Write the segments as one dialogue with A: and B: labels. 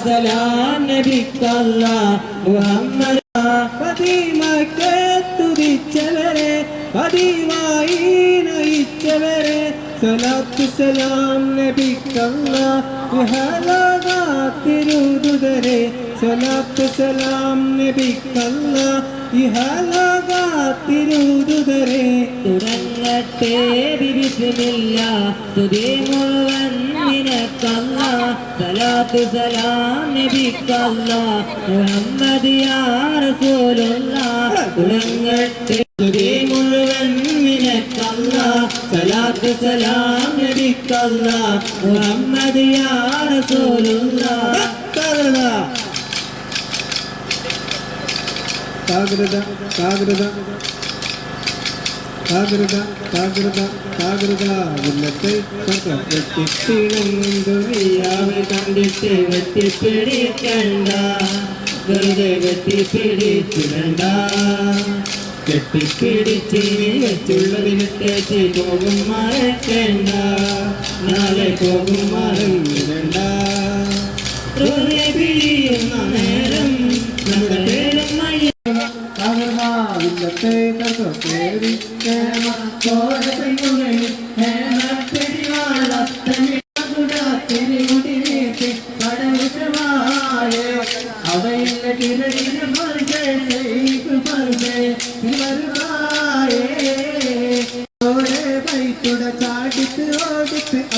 A: സലാം നബിക്കല്ല മുഹമ്മദ് പതിമക്കെ തുതിച്ചവരെ പതിവായി സലാത്തു സലാം നബിക്കല്ല ഇഹലാകാത്തിരുതുതരെ. സലാത്തു സലാം നബിക്കല്ല ഇഹലാകാത്തിരുതുതരെ. തുടങ്ങട്ടെ ബിബിസ്മില്ല തുതി മുഴുവൻ നിനക്കല്ല. സലാത്തു സലാം നബിക്കല്ല മുഹമ്മദ് യാ റസൂലുള്ള. തുടങ്ങട്ടെ அல்லாஹ் முஹம்மது யா ரசூலுல்லாஹ்
B: தாகரதா தாகரதா தாகரதா தாகரதா தாகரதா தாகரதா
A: உள்ளத்தை கெட்டி பிடிச்சி வச்சுள்ளதில் தேச்சி போகும் மறக்கண்டா? പോകും മറന്നിടണ്ട വെറുതെ പിടിയുന്ന നേരം നമ്മുടെ പേരും മയ്യ
B: ഇന്നത്തെ പേരി ചാടിത്ത് ഓടിത്ത്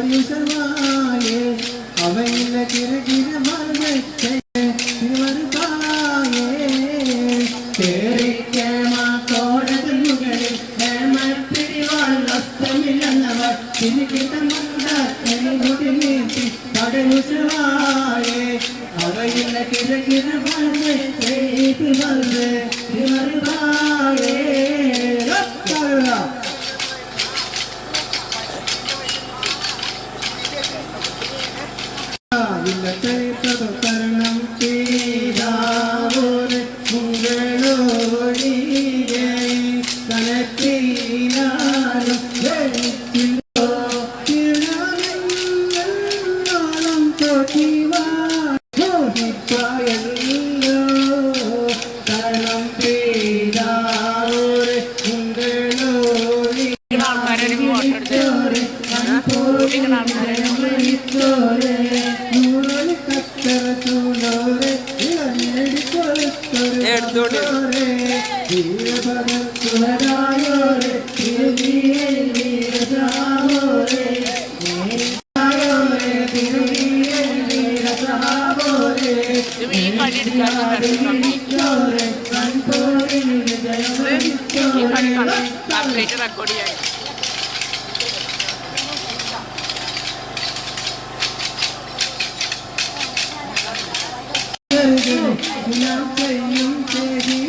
B: കിടുകിടിനത്തടം പരീക്ഷമായേ അവയില്ല കിരകിര മറന്നേ അവയില്ല കിരകിര ചെയ്താവോര് മുകളോടിയെ കനത്തിനാലും വെച്ചില്ലോ തിരുനാളം തോറ്റിവാ ചോദിപ്പായല്ലോ തരണം ചെയ്താവോര് മുകളോടി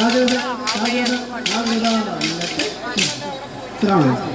C: ഈ പണി കംപ്ലീറ്റ് റെക്കോർഡ് ചെയ്യാൻ
B: സാധ്യത സാധ്യത സാധ്യത